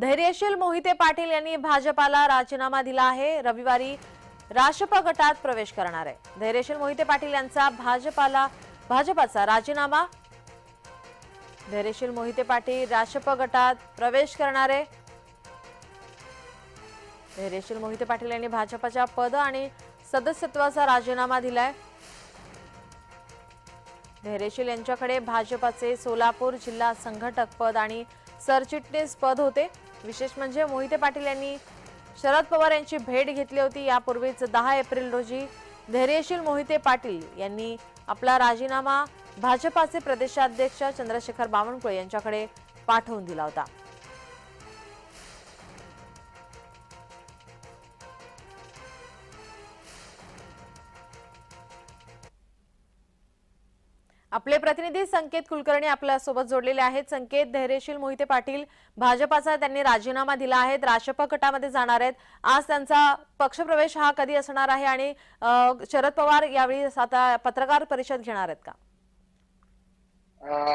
धैर्यशील मोहिते पाटील यांनी भाजपाला राजीनामा दिला आहे. रविवारी राष्ट्रप गटात प्रवेश करणार आहे. धैर्यशील मोहिते पाटील यांचा भाजपाला भाजपाचा राजीनामा. धैर्यशील मोहिते पाटील राष्ट्रप गटात प्रवेश करणार आहे. धैर्यशील मोहिते पाटील यांनी भाजपाच्या पद आणि सदस्यत्वाचा राजीनामा दिलाय. धैर्यशील यांच्याकडे भाजपाचे सोलापूर जिल्हा संघटक पद आणि सरचिटणीस पद होते. विशेष म्हणजे मोहिते पाटील यांनी शरद पवार यांची भेट घेतली होती यापूर्वीच दहा एप्रिल रोजी. धैर्यशील मोहिते पाटील यांनी आपला राजीनामा भाजपाचे प्रदेशाध्यक्ष चंद्रशेखर बावनकुळे यांच्याकडे पाठवून दिला होता. आपले प्रतिनिधी संकेत कुलकर्णी आपल्यासोबत जोडलेले आहेत. संकेत धैर्यशील मोहिते पाटील भाजपाचा त्यांनी राजीनामा दिला आहे. राष्ट्रपा गटामध्ये जाणार आहेत. आज त्यांचा पक्षप्रवेश हा कधी असणार आहे आणि शरद पवार यावेळी आता पत्रकार परिषद घेणार आहेत का?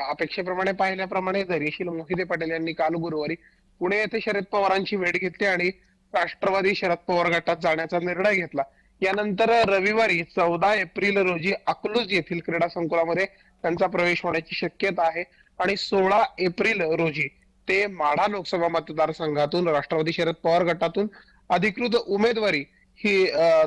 अपेक्षेप्रमाणे पाहिल्याप्रमाणे धैर्यशील मोहिते पाटील यांनी काल गुरुवारी पुणे येथे शरद पवारांची भेट घेतली आणि राष्ट्रवादी शरद पवार गटात जाण्याचा निर्णय घेतला. यानंतर रविवारी चौदा एप्रिल रोजी अकलूज येथील क्रीडा संकुलामध्ये त्यांचा प्रवेश होण्याची शक्यता आहे. आणि सोळा एप्रिल रोजी ते माढा लोकसभा मतदारसंघातून राष्ट्रवादी शरद पवार गटातून अधिकृत उमेदवारी ही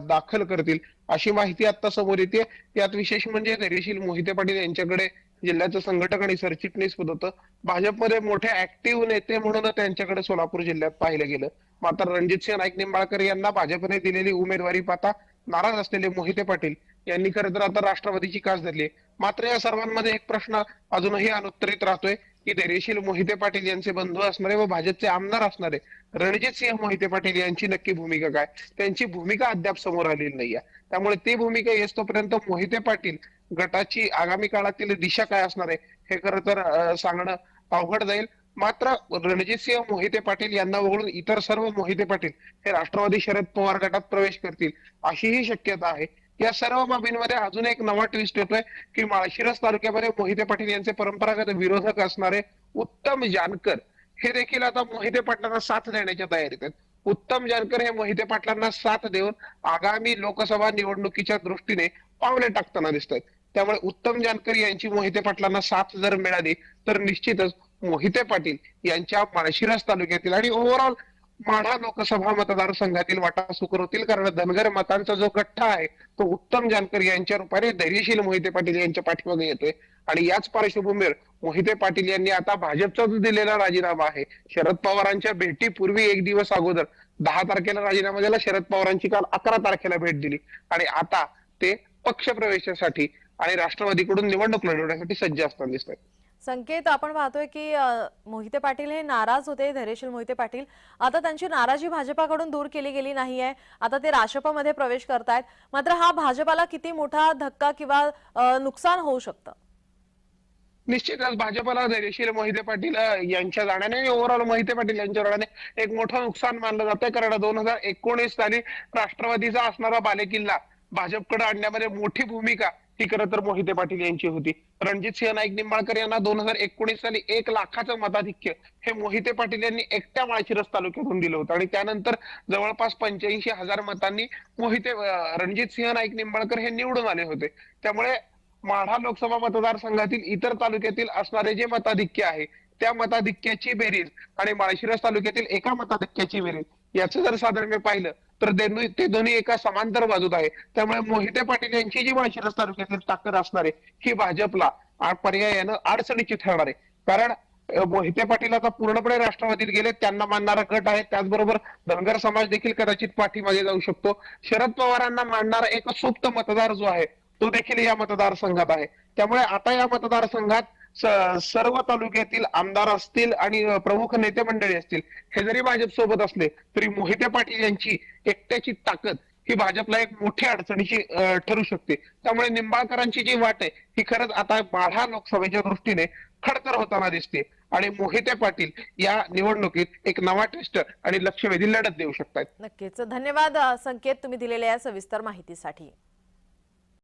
दाखल करतील अशी माहिती आता समोर येते. यात विशेष म्हणजे धैर्यशील मोहिते पाटील यांच्याकडे जिल्ह्याचं संघटक आणि सरचिटणीस पद होतं. भाजपमध्ये मोठे ऍक्टिव्ह नेते म्हणून त्यांच्याकडे सोलापूर जिल्ह्यात पाहिलं गेलं. मात्र रणजितसिंह नाईक निंबाळकर यांना भाजपने दिलेली उमेदवारी पाहता नाराज असलेले मोहिते पाटील यांनी खरं तर आता राष्ट्रवादीची कास धरली मात्र या सर्वांमध्ये एक प्रश्न अजूनही अनुत्तरित राहतोय की धैर्यशील मोहिते पाटील यांचे बंधू असणारे व भाजपचे आमदार असणारे रणजित सिंह मोहिते पाटील यांची नक्की भूमिका काय? त्यांची भूमिका अद्याप समोर आलेली नाहीये. त्यामुळे ती भूमिका येतोपर्यंत मोहिते पाटील गटाची आगामी काळातील दिशा काय असणार आहे हे खरं तर सांगणं अवघड जाईल. मात्र रणजितसिंह मोहिते पाटील यांना वगळून इतर सर्व मोहिते पाटील हे राष्ट्रवादी शरद पवार गटात प्रवेश करतील अशीही शक्यता आहे. या सर्व बाबींमध्ये अजून एक नवा ट्विस्ट येतोय की माळशिरस तालुक्यामध्ये मोहिते पाटील यांचे परंपरागत विरोधक असणारे उत्तम जानकर हे देखील आता मोहिते पाटलांना साथ देण्याच्या तयारीत आहेत. उत्तम जानकर हे मोहिते पाटलांना साथ देऊन आगामी लोकसभा निवडणुकीच्या दृष्टीने पावले टाकताना दिसतात त्यामुळे उत्तम जानकर यांची मोहिते पाटलांना साथ जर मिळाली तर निश्चितच मोहिते पाटील यांच्या माळशिरस तालुक्यातील आणि ओव्हरऑल माढा लोकसभा मतदारसंघातील वाटा सुकरवतील कारण धनगर मतांचा जो गठ्ठा आहे तो उत्तम जानकर यांच्या रूपाने धैर्यशील मोहिते पाटील यांच्या पाठीमागे येतोय. आणि याच पार्श्वभूमीवर मोहिते पाटील यांनी आता भाजपचा जो दिलेला राजीनामा आहे. शरद पवारांच्या भेटीपूर्वी एक दिवस अगोदर दहा तारखेला राजीनामा दिला. शरद पवारांची काल अकरा तारखेला भेट दिली. आणि आता ते पक्षप्रवेशासाठी आणि राष्ट्रवादीकडून निवडणूक लढवण्यासाठी सज्ज असताना दिसत संकेत आपण पाहतोय की मोहिते पाटील हे नाराज होते धैर्यशील मोहिते पाटील. आता त्यांची नाराजी भाजपाकडून दूर केली गेली नाहीये. आता ते राष्ट्रपामध्ये प्रवेश करतायत. मात्र हा भाजपाला किती मोठा धक्का किंवा नुकसान होऊ शकतं? निश्चितच भाजपला धैर्यशील मोहिते पाटील यांच्या जाण्याने आणि ओव्हरऑल मोहिते पाटील यांच्या जाण्याने एक मोठं नुकसान मानलं जातंय. कारण दोन हजार एकोणीस साली राष्ट्रवादीचा असणारा बालेकिल्ला भाजपकडे आणण्यामध्ये मोठी भूमिका ती खरं तर मोहिते पाटील यांची होती. रणजितसिंह नाईक निंबाळकर यांना दोन हजार एकोणीस साली एक लाखाचं मताधिक्य हे मोहिते पाटील यांनी एकट्या माळशिरस तालुक्यातून दिलं होतं. आणि त्यानंतर जवळपास पंच्याऐंशी हजार मतांनी मोहिते रणजित सिंह नाईक निंबाळकर हे निवडून आले होते. त्यामुळे माढा लोकसभा मतदारसंघातील इतर तालुक्यातील असणारे जे मताधिक्य आहे त्या मताधिक्याची बेरीज आणि माळशिरस तालुक्यातील एका मताधिक्याची बेरीज याचं जर साधारण पाहिलं तर ते दोन्ही एका समांतर बाजूत आहे. त्यामुळे मोहिते पाटील यांची जी माळशिरस तालुक्यातील ताकद असणार आहे ही भाजपला पर्यायानं अडचणीची ठरणार आहे. कारण मोहिते पाटील आता पूर्णपणे राष्ट्रवादीत गेले त्यांना मानणारा गट आहे त्याचबरोबर धनगर समाज देखील कदाचित पाठीमागे जाऊ शकतो. शरद पवारांना मानणारा एक सुप्त मतदार जो आहे तो देखील या मतदारसंघात आहे. त्यामुळे आता या मतदारसंघात सर्व तालुक्यातील आमदार असतील आणि प्रमुख नेते मंडळी असतील हे जरी भाजप सोबत असले तरी मोहिते पाटील यांची एकट्याची ताकद ही भाजपला एक मोठी अडचणीची ठरू शकते. त्यामुळे निंबाळकरांची जी वाट आहे ही खरंच आता माढा लोकसभेच्या दृष्टीने खडतर होताना दिसते. आणि मोहिते पाटील या निवडणुकीत एक नवा टेस्ट आणि लक्षवेधी लढत देऊ शकतात नक्कीच. धन्यवाद संकेत तुम्ही दिलेल्या या सविस्तर माहितीसाठी.